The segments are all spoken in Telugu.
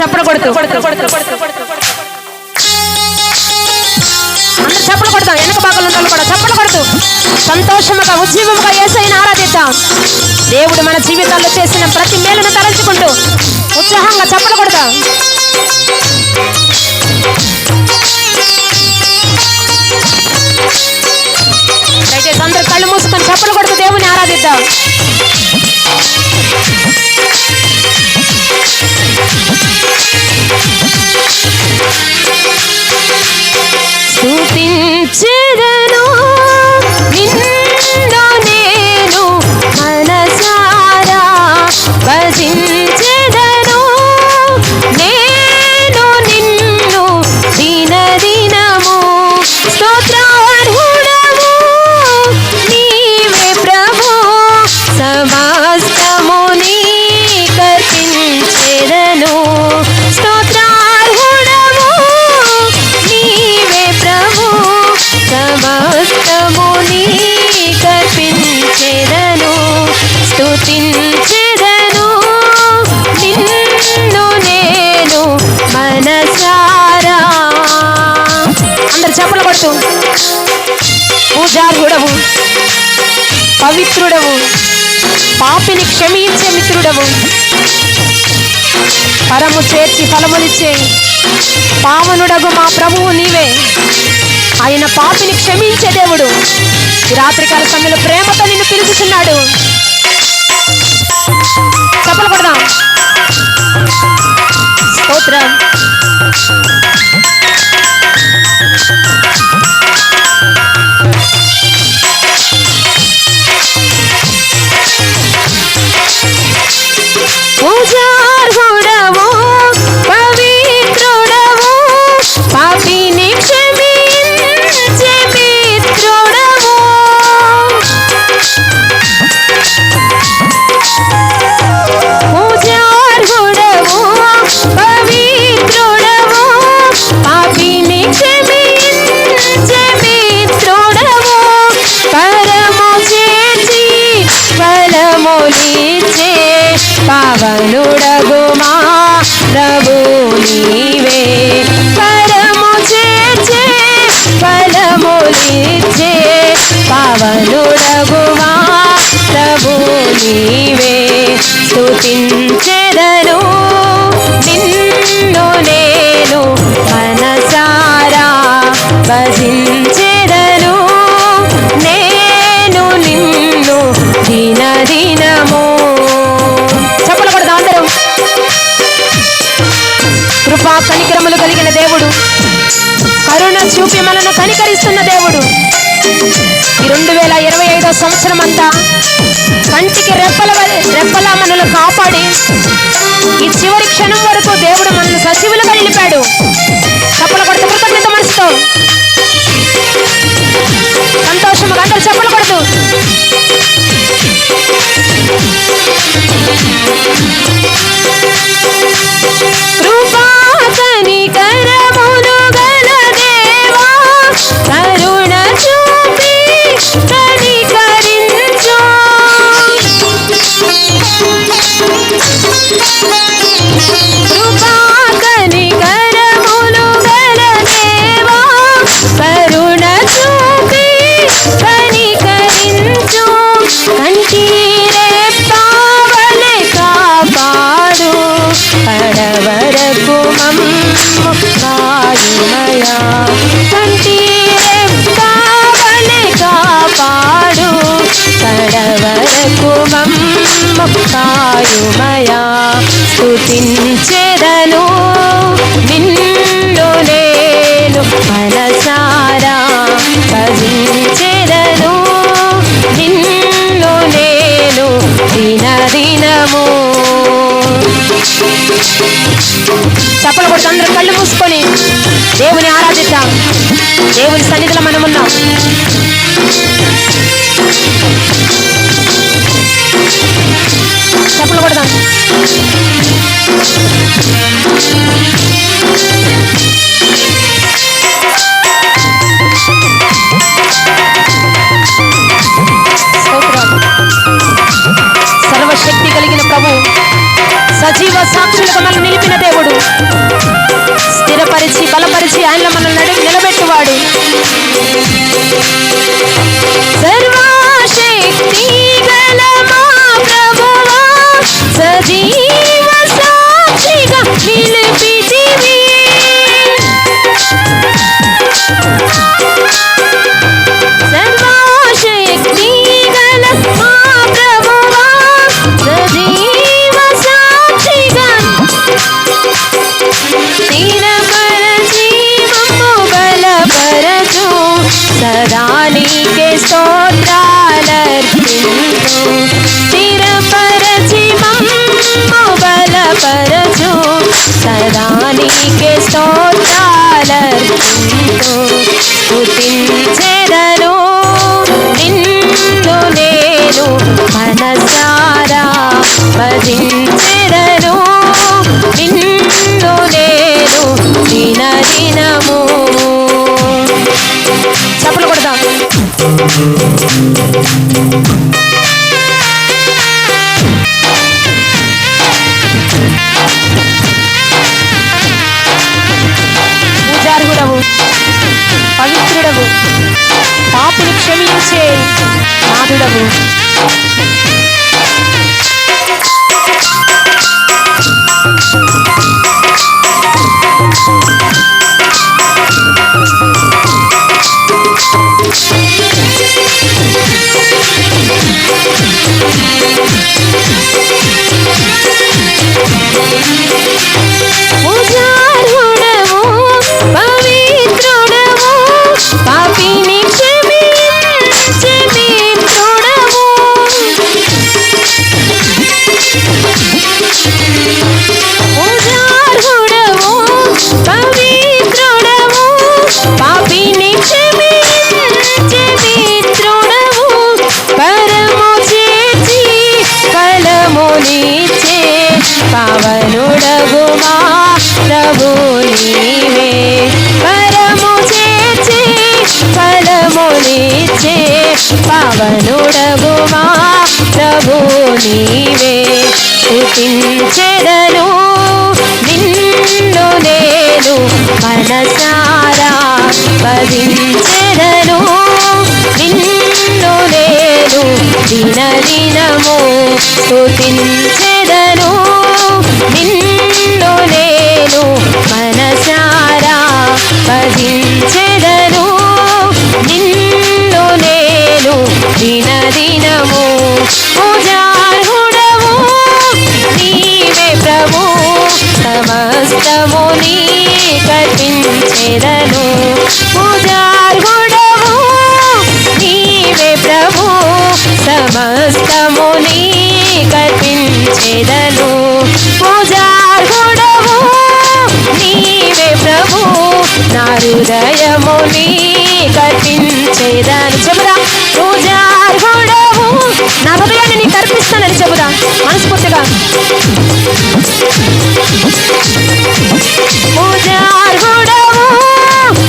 చప్పలు కొడుతూ అందరు చప్పలు కొడతాం వెనక భాగంలో ఉన్న కూడా చప్పలు కొడుతూ సంతోషముగా ఉజ్జీవముగా ఏసైన ఆరాధిద్దాం. దేవుడు మన జీవితాల్లో చేసిన ప్రతి మేలును తలంచుకుంటూ ఉత్సాహంగా చప్పలు కొడతాం దయచేసి అందరు కళ్ళు మూసుకొని చప్పలు కొడుతూ దేవుని ఆరాధిద్దాం. పవిత్రుడవు. పాపిని క్షమించే మిత్రుడవు. పరము చేర్చి ఫలములిచ్చే పావనుడగు మా ప్రభువు నీవే. ఆయన పాపిని క్షమించే దేవుడు. రాత్రికాల సమయంలో ప్రేమతో నిన్ను పిలుచుచున్నాడు. చెప్పలు కొడదాం స్తోత్రం. పావనుడగు ప్రభు నీవే. పరము చేర్చే ఫలములిచ్చే పావనుడగు మా ప్రభు నీవే. స్తుతించెదను కనికరములు కలిగిన దేవుడు. కరుణ చూపి మనను కనికరిస్తున్న దేవుడు. ఈ రెండు వేల ఇరవై ఐదో సంవత్సరం అంతా కంటికి రెప్పల వలె- రెప్పలా మనల్ని కాపాడి ఈ చివరి క్షణం వరకు దేవుడు మనల్ని సజీవులుగా నిలిపాడు. తప్పుల కొడుతూ కృతజ్ఞత మనసుతో. కంటి రెప్పావలె కాపాడు కడవరకు మమ్ము కాయుమయా నిన్ను నేను మనసారా భజించెదను నిన్ను నేను దిన దినము చప్పలు కొడుతూ అందరూ కళ్ళు మూసుకొని దేవుని దేవుని సన్నిధిలో మనం ఉన్నాం. చప్పలు కొడదాం. సర్వశక్తి కలిగిన ప్రభు సజీవ సాక్షులుగా మనం నిలిపిన దేవుడు. స్థిరపరిచి బలపరిచి ఆయన నీకే స్తోత్రాలర్పితో స్తుతించెదను నిన్ను నేను మనసారా. భజించెదను నిన్ను నేను దిన దినము. చప్పలు కొడదాం. పూజార్హుడవు పవిత్రుడవు పాపులు క్షమించే నాదుడవు పవనుడగుమా ప్రభు నీవే. పరము చేర్చి ఫలమునిచ్చే పవనుడగు ప్రభు నీవే. స్తుతించెదను నిన్ను నేను మనసారా. భజించెదను నిన్ను నేను దిన దినము స్థుతించెదను నిన్ను నేను మనసారా భజించెదను నిన్ను నేను దిన దినము పూజార్హుడవు. నీవే ప్రభు సమస్తము నీ కర్పించెదను పూజార్హుడవు నీవే ప్రభు సమస్తము నీ కర్పించెదను పూజార్హుడవు నీవే ప్రభు. నా హృదయము నీ కర్పించేదను చెబుదా. పూజార్హుడవు నా హృదయాన్ని నీ కర్పిస్తానని చెబుదా. మనస్ఫూర్తిగా. పూజార్హుడవు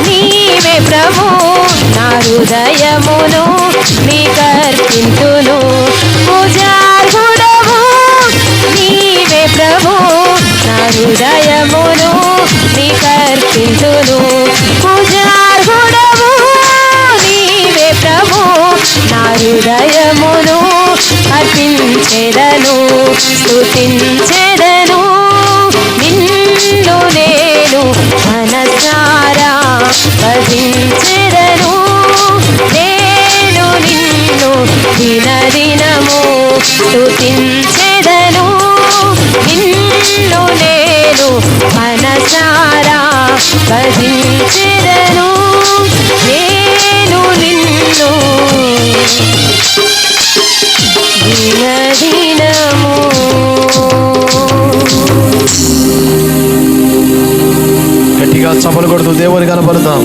నీవే ప్రభు. నా హృదయమును నీ కర్పింతును కర్పింతును పూజార్హుడవు నీవే ప్రభు. నా హృదయమును అర్పించెదను స్థుతించెదను నిన్ను నేను మనసారా భజించెదను భజించిదను నేను నిన్ను దినదినము గట్టిగా చపలు కొడుతూ దేవుని కనపడతాం